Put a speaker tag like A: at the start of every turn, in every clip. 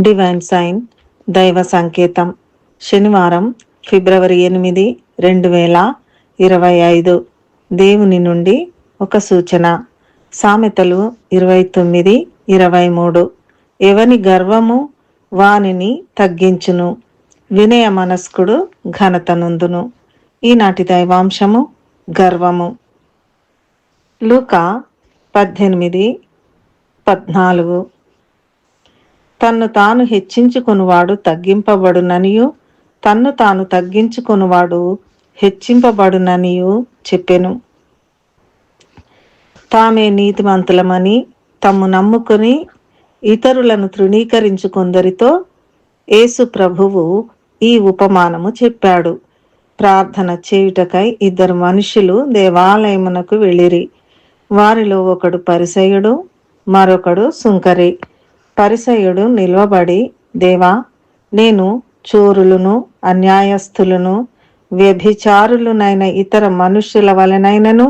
A: Divine sign దైవ సంకేతం శనివారం ఫిబ్రవరి ఎనిమిది రెండు వేల ఇరవై ఐదు. దేవుని నుండి ఒక సూచన. సామెతలు ఇరవై తొమ్మిది ఇరవై మూడు. ఎవని గర్వము వానిని తగ్గించును. వినయ మనస్కుడు ఘనతనుందును ఈనాటి దైవాంశము గర్వము. లూకా పద్దెనిమిది పద్నాలుగు. తన్ను తాను హెచ్చించుకునివాడు తగ్గింపబడుననియు తన్ను తాను తగ్గించుకునివాడు హెచ్చింపబడుననియు చెప్పెను. తామే నీతిమంతులమని తమ్ము నమ్ముకుని ఇతరులను తృణీకరించుకొందరితో యేసు ప్రభువు ఈ ఉపమానము చెప్పాడు. ప్రార్థన చేయుటకై ఇద్దరు మనుషులు దేవాలయమునకు వెళ్ళిరి. వారిలో ఒకడు పరిసయుడు మరొకడు సుంకరి. పరిసయుడు నిలవబడి దేవా నేను చోరులను అన్యాయస్థులను వ్యభిచారులునైన ఇతర మనుష్యుల వలనైనను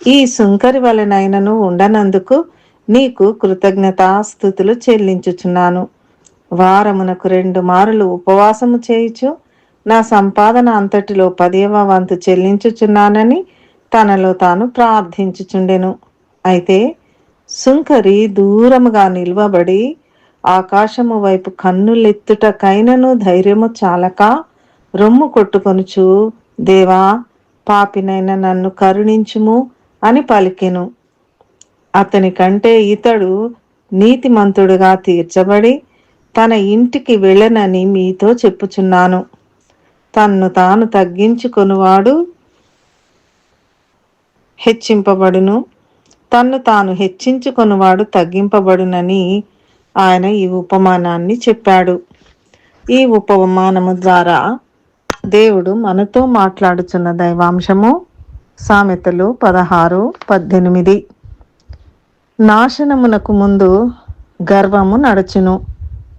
A: ఈ సుంకరి వలనైనను ఉండనందుకు నీకు కృతజ్ఞతాస్థుతులు చెల్లించుచున్నాను. వారమునకు రెండు మారులు ఉపవాసము చేయుచు నా సంపాదన అంతటిలో పదేవ వంతు చెల్లించుచున్నానని తనలో తాను ప్రార్థించుచుండెను. అయితే సుంకరి దూరముగా నిల్వబడి ఆకాశము వైపు కన్నులెత్తుటకైనను ధైర్యము చాలక రొమ్ము కొట్టుకొనుచు దేవా పాపినైన నన్ను కరుణించుము అని పలికెను. అతని కంటే ఇతడు నీతిమంతుడుగా తీర్చబడి తన ఇంటికి వెళ్ళనని మీతో చెప్పుచున్నాను. తన్ను తాను తగ్గించుకొనువాడు హెచ్చింపబడును. తన్ను తాను హెచ్చించుకొనువాడు తగ్గింపబడునని ఆయన ఈ ఉపమానాన్ని చెప్పాడు. ఈ ఉపమానము ద్వారా దేవుడు మనతో మాట్లాడుచున్న దైవాంశము సామెతలు పదహారు పద్దెనిమిది. నాశనమునకు ముందు గర్వము నడుచును.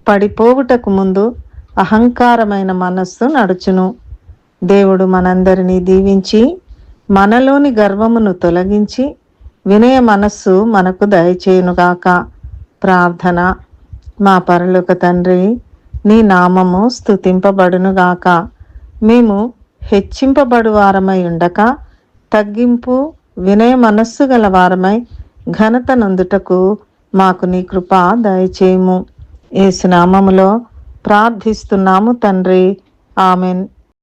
A: పడిపోవుటకు ముందు అహంకారమైన మనస్సు నడుచును. దేవుడు మనందరినీ దీవించి మనలోని గర్వమును తొలగించి వినయ మనస్సు మనకు దయచేయునుగాక. ప్రార్థన. మా పరలోక తండ్రి నీ నామము స్థుతింపబడునుగాక మేము హెచ్చింపబడు వారమై ఉండక తగ్గింపు వినయ మనస్సు గల వారమై ఘనత నందుటకు మాకు నీ కృప దయచేయము. ఏసునామములో ప్రార్థిస్తున్నాము తండ్రి. ఆమెన్.